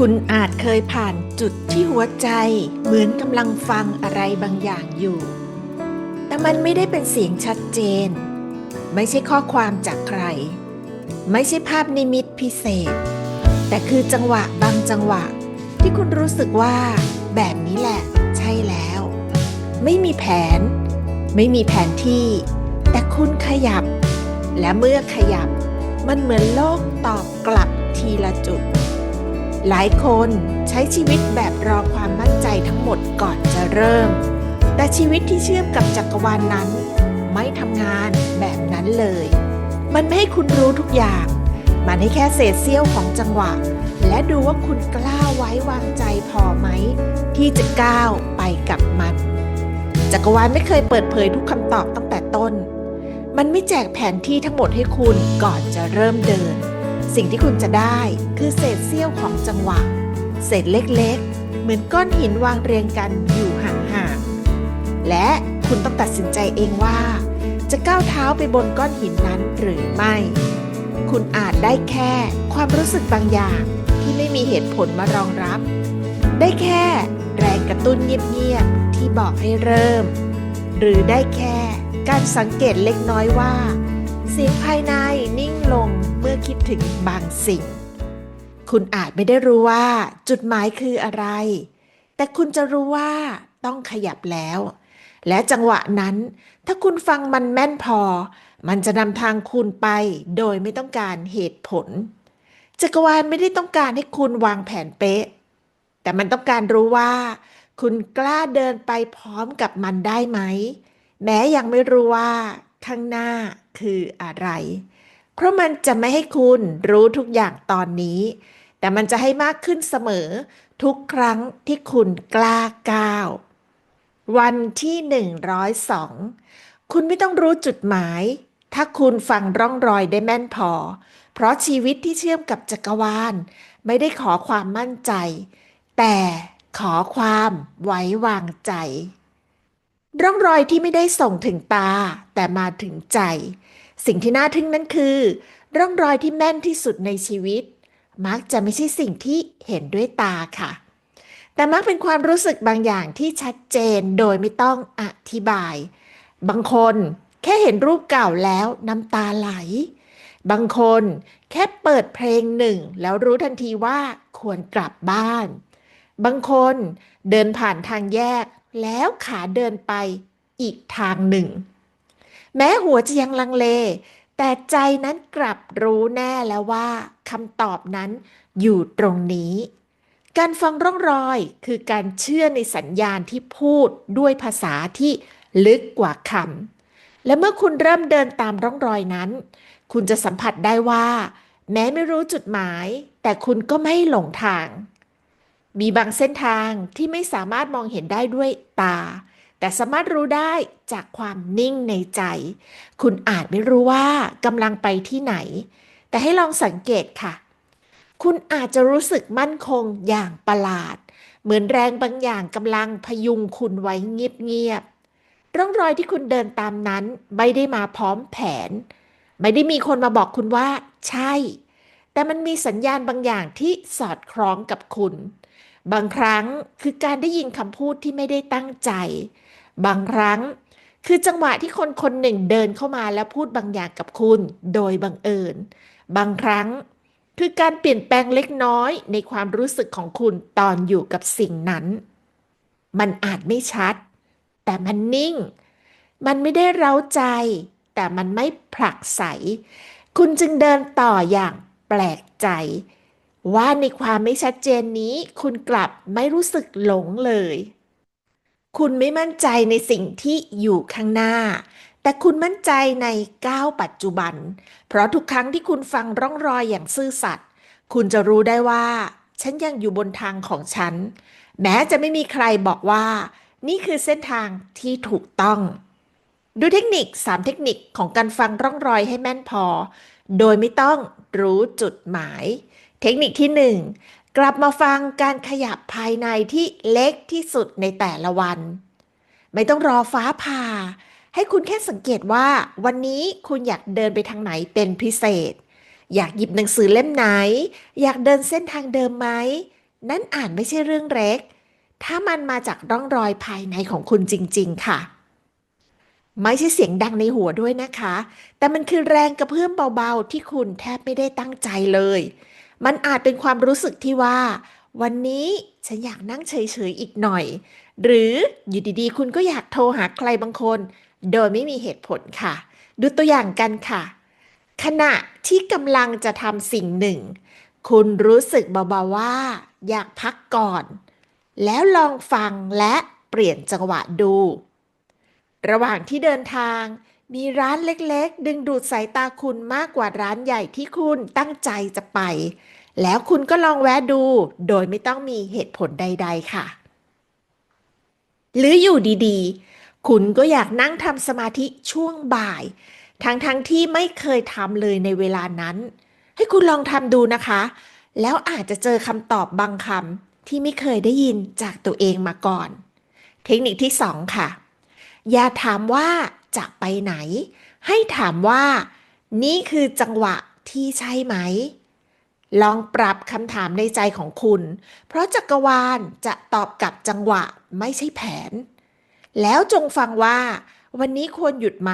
คุณอาจเคยผ่านจุดที่หัวใจเหมือนกำลังฟังอะไรบางอย่างอยู่ แต่มันไม่ได้เป็นเสียงชัดเจน ไม่ใช่ข้อความจากใคร ไม่ใช่ภาพนิมิตพิเศษ แต่คือจังหวะบางจังหวะ ที่คุณรู้สึกว่า แบบนี้แหละ ใช่แล้ว ไม่มีแผน ไม่มีแผนที่ แต่คุณขยับ และเมื่อขยับ มันเหมือนโลกตอบกลับทีละจุด หลายคนใช้ชีวิตแบบรอความมั่นใจทั้งหมดก่อนจะเริ่ม แต่ชีวิตที่เชื่อมกับจักรวาลนนั้น ไม่ทำงานแบบนั้นเลย มันไม่ให้คุณรู้ทุกอย่าง มันให้แค่เศษเสี้ยวของจังหวะ และดูว่าคุณกล้าไว้วางใจพอไหม ที่จะก้าวไปกับมัน จักรวาลไม่เคยเปิดเผยทุกคำตอบตั้งแต่ต้น มันไม่แจกแผนที่ทั้งหมดให้คุณก่อนจะเริ่มเดิน สิ่งที่คุณจะได้คือเศษเสี้ยวของจังหวะ เศษเล็กๆ เหมือนก้อนหินวางเรียงกันอยู่ห่างๆ และคุณต้องตัดสินใจเองว่า จะก้าวเท้าไปบนก้อนหินนั้นหรือไม่ คุณอาจได้แค่ความรู้สึกบางอย่างที่ไม่มีเหตุผลมารองรับ ได้แค่แรงกระตุ้นเงียบๆที่บอกให้เริ่ม หรือได้แค่การสังเกตเล็กน้อยว่า เสียงภายในนิ่งลงเมื่อคิดถึงบางสิ่ง คุณอาจไม่ได้รู้ว่า จุดหมายคืออะไร แต่คุณจะรู้ว่าต้องขยับแล้ว และจังหวะนั้น ถ้าคุณฟังมันแม่นพอ มันจะนำทางคุณไปโดยไม่ต้องการเหตุผล จักรวาลไม่ได้ต้องการให้คุณวางแผนเป๊ะ แต่มันต้องการรู้ว่า คุณกล้าเดินไปพร้อมกับมันได้ไหม แม้ยังไม่รู้ว่าข้างหน้า คืออะไร เพราะมันจะไม่ให้คุณรู้ทุกอย่างตอนนี้ แต่มันจะให้มากขึ้นเสมอทุกครั้งที่คุณกล้าก้าว วันที่ 102 คุณไม่ต้องรู้จุดหมาย ถ้าคุณฟังร่องรอยได้แม่นพอ เพราะชีวิตที่เชื่อมกับจักรวาล ไม่ได้ขอความมั่นใจ แต่ขอความไว้วางใจ ร่องรอยที่ไม่ได้ส่งถึงตา แต่มาถึงใจ สิ่งที่น่าทึ่งนั้นคือ ร่องรอยที่แม่นที่สุดในชีวิต มักจะไม่ใช่สิ่งที่เห็นด้วยตาค่ะ แต่มักเป็นความรู้สึกบางอย่างที่ชัดเจนโดยไม่ต้องอธิบาย บางคนแค่เห็นรูปเก่าแล้วน้ำตาไหล บางคนแค่เปิดเพลงหนึ่ง แล้วรู้ทันทีว่าควรกลับบ้าน บางคนเดินผ่านทางแยก แล้วขาเดินไปอีกทางหนึ่ง แม้หัวจะยังลังเล แต่ใจนั้นกลับรู้แน่แล้วว่าคำตอบนั้นอยู่ตรงนี้ การฟังร่องรอยคือการเชื่อในสัญญาณที่พูดด้วยภาษาที่ลึกกว่าคำและเมื่อคุณเริ่มเดินตามร่องรอยนั้น คุณจะสัมผัสได้ว่า แม้ไม่รู้จุดหมาย แต่คุณก็ไม่หลงทาง มีบางเส้นทางที่ไม่สามารถมองเห็นได้ด้วยตา แต่สามารถรู้ได้จากความนิ่งในใจ คุณอาจไม่รู้ว่ากำลังไปที่ไหน แต่ให้ลองสังเกตค่ะ คุณอาจจะรู้สึกมั่นคงอย่างประหลาด เหมือนแรงบางอย่างกำลังพยุงคุณไว้เงียบๆร่องรอยที่คุณเดินตามนั้นไม่ได้มาพร้อมแผน ไม่ได้มีคนมาบอกคุณว่า ใช่ แต่มันมีสัญญาณบางอย่างที่สอดคล้องกับคุณ บางครั้งคือการได้ยินคำพูดที่ไม่ได้ตั้งใจ บางครั้งคือจังหวะที่คนคนหนึ่งเดินเข้ามาแล้วพูดบางอย่างกับคุณโดยบังเอิญ บางครั้งคือการเปลี่ยนแปลงเล็กน้อยในความรู้สึกของคุณตอนอยู่กับสิ่งนั้น มันอาจไม่ชัด แต่มันนิ่ง มันไม่ได้เร้าใจ แต่มันไม่ผลักใส คุณจึงเดินต่ออย่างแปลกใจ ว่าในความไม่ชัดเจนนี้คุณกลับไม่รู้สึกหลงเลย คุณไม่มั่นใจในสิ่งที่อยู่ข้างหน้า แต่คุณมั่นใจในก้าวปัจจุบัน เพราะทุกครั้งที่คุณฟังร่องรอยอย่างซื่อสัตย์คุณจะรู้ได้ว่า ฉันยังอยู่บนทางของฉัน แม้จะไม่มีใครบอกว่า นี่คือเส้นทางที่ถูกต้อง ดูเทคนิค 3 เทคนิคของการฟังร่องรอยให้แม่นพอ โดยไม่ต้องรู้จุดหมาย เทคนิคที่ 1 กลับมาฟังการขยับภายในที่เล็กที่สุดในแต่ละวัน ไม่ต้องรอฟ้าผ่า ให้คุณแค่สังเกตว่า วันนี้คุณอยากเดินไปทางไหนเป็นพิเศษ อยากหยิบหนังสือเล่มไหน อยากเดินเส้นทางเดิมไหม นั่นอ่าจไม่ใช่เรื่องเล็ก ถ้ามันมาจากร่องรอยภายในของคุณจริง ๆ ค่ะไม่ใช่เสียงดังในหัวด้วยนะคะ แต่มันคือแรงกระเพื่อมเบาๆ ที่คุณแทบไม่ได้ตั้งใจเลย มันอาจเป็นความรู้สึกที่ว่า วันนี้ฉันอยากนั่งเฉยๆอีกหน่อย หรืออยู่ดีๆ คุณก็อยากโทรหาใครบางคน โดยไม่มีเหตุผลค่ะ ดูตัวอย่างกันค่ะ ขณะที่กำลังจะทำสิ่งหนึ่ง คุณรู้สึกเบาๆว่า อยากพักก่อน แล้วลองฟังและเปลี่ยนจังหวะดู ระหว่างที่เดินทาง มีร้านเล็กๆ ดึงดูดสายตาคุณมากกว่าร้านใหญ่ที่คุณตั้งใจจะไป แล้วคุณก็ลองแวะดู โดยไม่ต้องมีเหตุผลใด ๆ ค่ะ หรืออยู่ดีๆ คุณก็อยากนั่งทำสมาธิช่วงบ่าย ทั้งๆทที่ไม่เคยทำเลยในเวลานั้น ให้คุณลองทำดูนะคะ แล้วอาจจะเจอคำตอบบางคำที่ไม่เคยได้ยินจากตัวเองมาก่อน เทคนิคที่สองค่ะ อย่าถามว่า จะไปไหน ให้ถามว่า นี่คือจังหวะที่ใช่ไหม ลองปรับคำถามในใจของคุณ เพราะจักรวาลจะตอบกับจังหวะไม่ใช่แผน แล้วจงฟังว่า วันนี้ควรหยุดไหม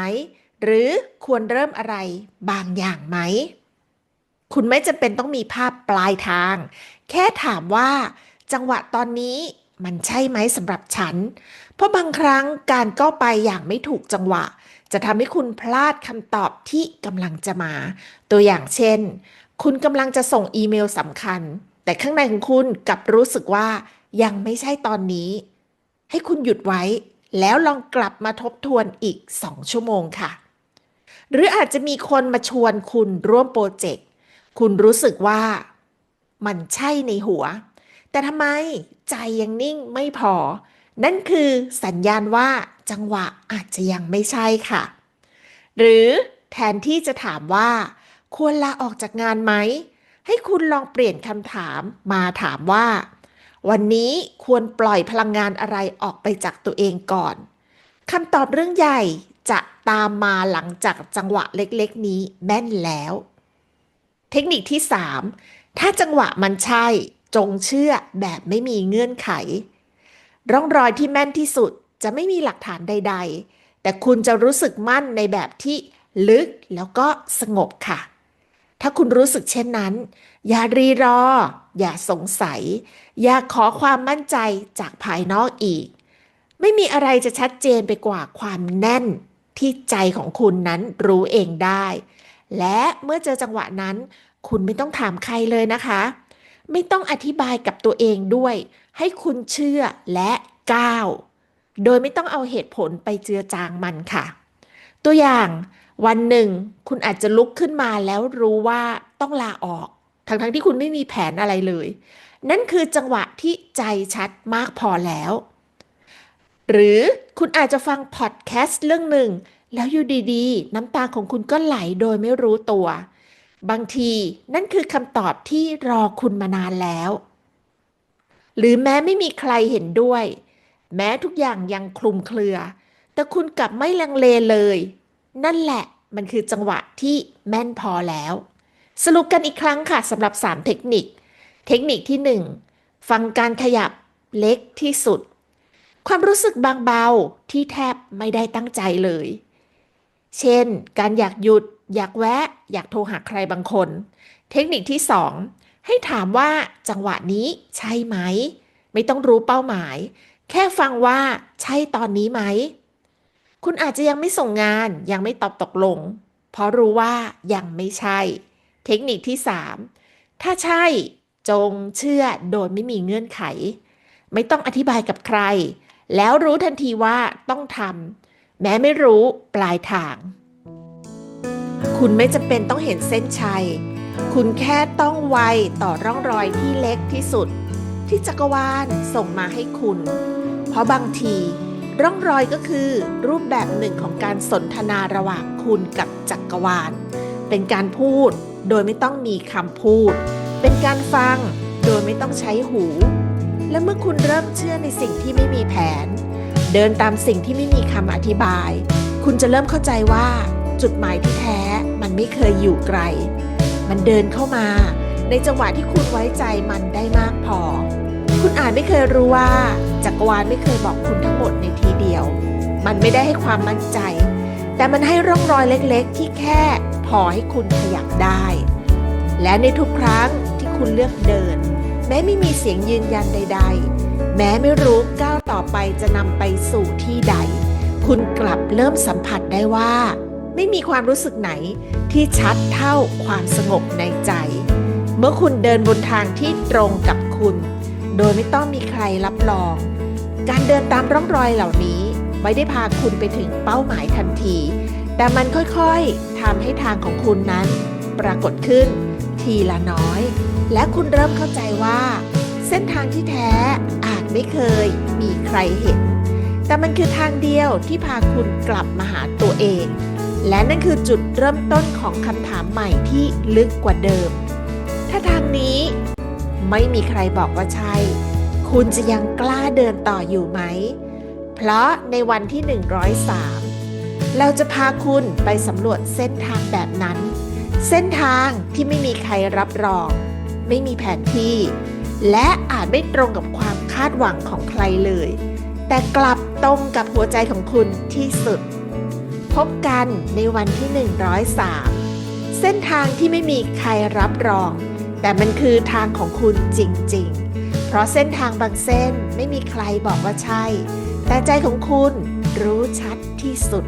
หรือควรเริ่มอะไรบางอย่างไหม คุณไม่จำเป็นต้องมีภาพปลายทาง แค่ถามว่า จังหวะตอนนี้ มันใช่ไหมสำหรับฉัน เพราะบางครั้งการก้าวไปอย่างไม่ถูกจังหวะ จะทำให้คุณพลาดคำตอบที่กำลังจะมา ตัวอย่างเช่น คุณกำลังจะส่งอีเมลสำคัญ แต่ข้างในของคุณกลับรู้สึกว่ายังไม่ใช่ตอนนี้ ให้คุณหยุดไว้ แล้วลองกลับมาทบทวนอีก 2 ชั่วโมงค่ะ หรืออาจจะมีคนมาชวนคุณร่วมโปรเจกต์ คุณรู้สึกว่า มันใช่ในหัว แต่ทำไมใจยังนิ่งไม่พอ นั่นคือสัญญาณว่าจังหวะอาจจะยังไม่ใช่ค่ะ หรือแทนที่จะถามว่า ควรลาออกจากงานไหม ให้คุณลองเปลี่ยนคำถามมาถามว่า วันนี้ควรปล่อยพลังงานอะไรออกไปจากตัวเองก่อนคำตอบเรื่องใหญ่จะตามมาหลังจากจังหวะเล็กๆ นี้แม่นแล้ว เทคนิคที่ 3 ถ้าจังหวะมันใช่ จงเชื่อแบบไม่มีเงื่อนไข ร่องรอยที่แม่นที่สุดจะไม่มีหลักฐานใด ๆ แต่คุณจะรู้สึกมั่นในแบบที่ลึกแล้วก็สงบค่ะ ถ้าคุณรู้สึกเช่นนั้น อย่ารีรอ อย่าสงสัย อย่าขอความมั่นใจจากภายนอกอีก ไม่มีอะไรจะชัดเจนไปกว่าความแน่นที่ใจของคุณนั้นรู้เองได้ และเมื่อเจอจังหวะนั้น คุณไม่ต้องถามใครเลยนะคะ ไม่ต้องอธิบายกับตัวเองด้วย ให้คุณเชื่อและก้าวโดยไม่ต้องเอาเหตุผลไปเจือจางมันค่ะ ตัวอย่างวันหนึ่ง คุณอาจจะลุกขึ้นมาแล้วรู้ว่าต้องลาออก ทั้งๆทที่คุณไม่มีแผนอะไรเลย นั่นคือจังหวะที่ใจชัดมากพอแล้ว หรือคุณอาจจะฟังพอดแคสต์เรื่องหนึ่ง แล้วอยู่ดีๆ น้ำตาของคุณก็ไหลโดยไม่รู้ตัว บางทีนั่นคือคำตอบที่รอคุณมานานแล้ว หรือแม้ไม่มีใครเห็นด้วย แม้ทุกอย่างยังคลุมเครือ แต่คุณกลับไม่ลังเลเลย นั่นแหละมันคือจังหวะที่แม่นพอแล้ว สรุปกันอีกครั้งค่ะสำหรับ 3 เทคนิค เทคนิคที่ 1 ฟังการขยับเล็กที่สุด ความรู้สึกบางเบาที่แทบไม่ได้ตั้งใจเลย เช่น การอยากหยุด อยากแวะ อยากโทรหาใครบางคน เทคนิคที่ 2 ให้ถามว่าจังหวะนี้ใช่ไหม ไม่ต้องรู้เป้าหมาย แค่ฟังว่าใช่ตอนนี้ไหม คุณอาจจะยังไม่ส่งงานยังไม่ตอบตกลง เพราะรู้ว่ายังไม่ใช่ เทคนิคที่ 3 ถ้าใช่ จงเชื่อโดยไม่มีเงื่อนไข ไม่ต้องอธิบายกับใคร แล้วรู้ทันทีว่าต้องทำแม้ไม่รู้ปลายทาง คุณไม่จำเป็นต้องเห็นเส้นชัย คุณแค่ต้องไวต่อร่องรอยที่เล็กที่สุด ที่จักรวาลส่งมาให้คุณ เพราะบางที ร่องรอยก็คือ รูปแบบหนึ่งของการสนทนาระหว่างคุณกับจักรวาล เป็นการพูดโดยไม่ต้องมีคำพูด เป็นการฟังโดยไม่ต้องใช้หู และเมื่อคุณเริ่มเชื่อในสิ่งที่ไม่มีแผน เดินตามสิ่งที่ไม่มีคำอธิบาย คุณจะเริ่มเข้าใจว่า จุดหมายที่แท้มันไม่เคยอยู่ไกล มันเดินเข้ามาในจังหวะที่คุณไว้ใจมันได้มากพอ คุณอาจไม่เคยรู้ว่า จักรวาลไม่เคยบอกคุณทั้งหมดในทีเดียว มันไม่ได้ให้ความมั่นใจ แต่มันให้ร่องรอยเล็กๆ ที่แค่พอให้คุณขยับได้ และในทุกครั้งที่คุณเลือกเดิน แม้ไม่มีเสียงยืนยันใด ๆ แม้ไม่รู้ก้าวต่อไปจะนำไปสู่ที่ใด คุณกลับเริ่มสัมผัสได้ว่า ไม่มีความรู้สึกไหนที่ชัดเท่าความสงบในใจ เมื่อคุณเดินบนทางที่ตรงกับคุณ โดยไม่ต้องมีใครรับรอง การเดินตามร่องรอยเหล่านี้ ไม่ได้พาคุณไปถึงเป้าหมายทันที แต่มันค่อยๆทำให้ทางของคุณนั้น ปรากฏขึ้น ทีละน้อย และคุณเริ่มเข้าใจว่า เส้นทางที่แท้อาจไม่เคยมีใครเห็น แต่มันคือทางเดียวที่พาคุณกลับมาหาตัวเอง และนั่นคือจุดเริ่มต้นของคำถามใหม่ที่ลึกกว่าเดิม ถ้าทางนี้ไม่มีใครบอกว่าใช่ คุณจะยังกล้าเดินต่ออยู่ไหม เพราะในวันที่ 103 เราจะพาคุณไปสำรวจเส้นทางแบบนั้น เส้นทางที่ไม่มีใครรับรอง ไม่มีแผนที่ และอาจไม่ตรงกับความคาดหวังของใครเลย แต่กลับตรงกับหัวใจของคุณที่สุด พบกันในวันที่ 103 เส้นทางที่ไม่มีใครรับรอง แต่มันคือทางของคุณจริงๆ เพราะเส้นทางบางเส้นไม่มีใครบอกว่าใช่ แต่ใจของคุณรู้ชัดที่สุด